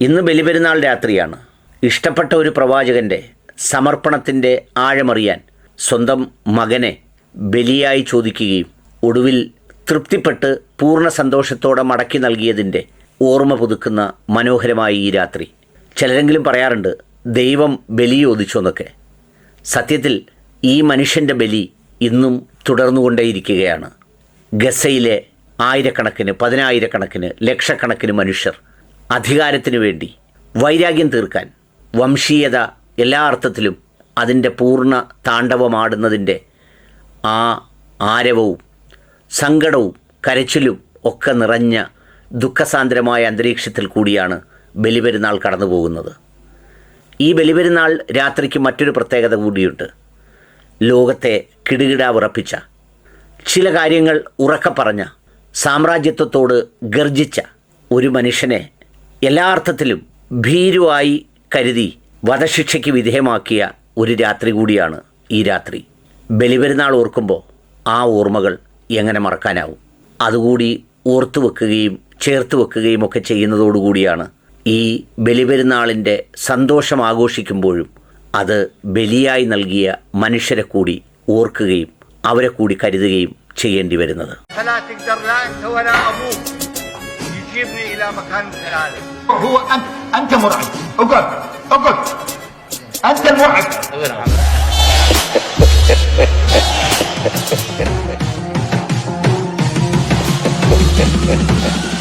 ഇന്ന് ബലിപെരുന്നാൾ രാത്രിയാണ്. ഇഷ്ടപ്പെട്ട ഒരു പ്രവാചകന്റെ സമർപ്പണത്തിന്റെ ആഴമറിയാൻ സ്വന്തം മകനെ ബലിയായി ചോദിക്കുകയും ഒടുവിൽ തൃപ്തിപ്പെട്ട് പൂർണ സന്തോഷത്തോടെ മടക്കി നൽകിയതിന്റെ ഓർമ്മ പുതുക്കുന്ന മനോഹരമായ ഈ രാത്രി. ചിലരെങ്കിലും പറയാറുണ്ട് ദൈവം ബലി ചോദിച്ചു എന്നൊക്കെ. സത്യത്തിൽ ഈ മനുഷ്യന്റെ ബലി ഇന്നും തുടർന്നുകൊണ്ടേയിരിക്കുകയാണ്. ഗസയിലെ ആയിരക്കണക്കിന് പതിനായിരക്കണക്കിന് ലക്ഷക്കണക്കിന് മനുഷ്യർ അധികാരത്തിനു വേണ്ടി വൈരാഗ്യം തീർക്കാൻ വംശീയത എല്ലാ അർത്ഥത്തിലും അതിന്റെ പൂർണ താണ്ഡവമാടുന്നതിന്റെ ആ ആരവവും സങ്കടവും കരച്ചിലും ഒക്കെ നിറഞ്ഞ ദുഃഖസാന്ദ്രമായ അന്തരീക്ഷത്തിൽ കൂടിയാണ് ബലിപെരുന്നാൾ കടന്നു പോകുന്നത് ഈ ബലിപെരുന്നാൾ രാത്രിക്ക് മറ്റൊരു പ്രത്യേകത കൂടിയുണ്ട്. ലോകത്തെ കിടുകിട ഉറപ്പിച്ച ചില കാര്യങ്ങൾ ഉറക്കെ പറഞ്ഞ സാമ്രാജ്യത്വത്തോട് ഗർജിച്ച ഒരു മനുഷ്യനെ എല്ലാ അർത്ഥത്തിലും ഭീരുവായി കരുതി വധശിക്ഷയ്ക്ക് വിധേയമാക്കിയ ഒരു രാത്രി കൂടിയാണ് ഈ രാത്രി. ബലിപെരുന്നാൾ ഓർക്കുമ്പോൾ ആ ഓർമ്മകൾ എങ്ങനെ മറക്കാനാവും? അതുകൂടി ഓർത്തു വെക്കുകയും ചേർത്ത് വെക്കുകയും ഒക്കെ ചെയ്യുന്നതോടുകൂടിയാണ് ഈ ബലിപെരുന്നാളിന്റെ സന്തോഷം ആഘോഷിക്കുമ്പോഴും അത് ബലിയായി നൽകിയ മനുഷ്യരെ കൂടി ഓർക്കുകയും അവരെ കൂടി കരുതുകയും ചെയ്യേണ്ടി വരുന്നത്. هو أنت أنت مرعب. أقعد أقعد. أنت المرعب